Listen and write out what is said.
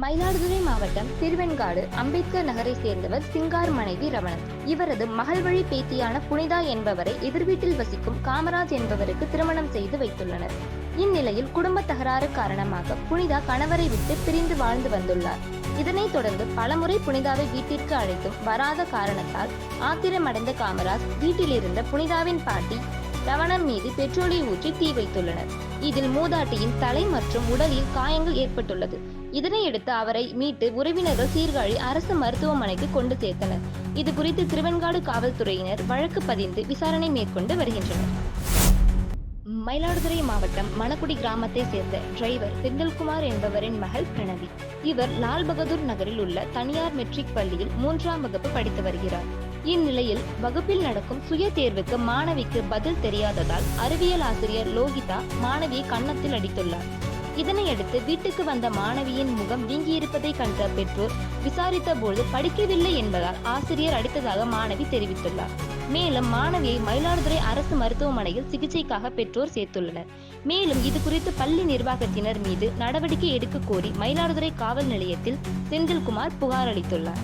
மயிலாடுதுறை மாவட்டம் திருவெண்காடு அம்பேத்கர் நகரை சேர்ந்தவர் சிங்கார் மனைவி ரமணன். இவரது மகள் வழி பேத்தியான புனிதா என்பவரை எதிர்வீட்டில் வசிக்கும் காமராஜ் என்பவருக்கு திருமணம் செய்து வைத்துள்ளனர். இந்நிலையில் குடும்ப தகராறு காரணமாக புனிதா கணவரை விட்டு பிரிந்து வாழ்ந்து வந்துள்ளார். இதனைத் தொடர்ந்து பலமுறை புனிதாவை வீட்டிற்கு அழைத்தும் வராத காரணத்தால் ஆத்திரமடைந்த காமராஜ் வீட்டில் இருந்த புனிதாவின் பாட்டி ரவணன் மீது பெட்ரோலை ஊற்றி தீ வைத்துள்ளனர். இதில் மூதாட்டியின் தலை மற்றும் உடலில் காயங்கள் ஏற்பட்டுள்ளது. இதனையடுத்து அவரை மீட்டு உறவினர்கள் சீர்காழி அரசு மருத்துவமனைக்கு கொண்டு சேர்த்தனர். இது குறித்து திருவெண்காடு காவல்துறையினர் வழக்கு பதிந்து விசாரணை மேற்கொண்டு வருகின்றனர். மயிலாடுதுறை மாவட்டம் மணக்குடி கிராமத்தை சேர்ந்த டிரைவர் செந்தில்குமார் என்பவரின் மகள் பிரணவி. இவர் லால் பகதூர் நகரில் உள்ள தனியார் மெட்ரிக் பள்ளியில் மூன்றாம் வகுப்பு படித்து வருகிறார். இந்நிலையில் வகுப்பில் நடக்கும் சுய தேர்வுக்கு மாணவிக்கு பதில் தெரியாததால் அறிவியல் ஆசிரியர் லோகிதா மாணவியை கன்னத்தில் அடித்துள்ளார். இதனையடுத்து வீட்டுக்கு வந்த மாணவியின் முகம் வீங்கியிருப்பதை கண்ட பெற்றோர் விசாரித்த போது படிக்கவில்லை என்பதால் ஆசிரியர் அடித்ததாக மாணவி தெரிவித்துள்ளார். மேலும் மாணவியை மயிலாடுதுறை அரசு மருத்துவமனையில் சிகிச்சைக்காக பெற்றோர் சேர்த்துள்ளனர். மேலும் இது குறித்து பள்ளி நிர்வாகத்தினர் மீது நடவடிக்கை எடுக்க கோரி மயிலாடுதுறை காவல் நிலையத்தில் செந்தில்குமார் புகார் அளித்துள்ளார்.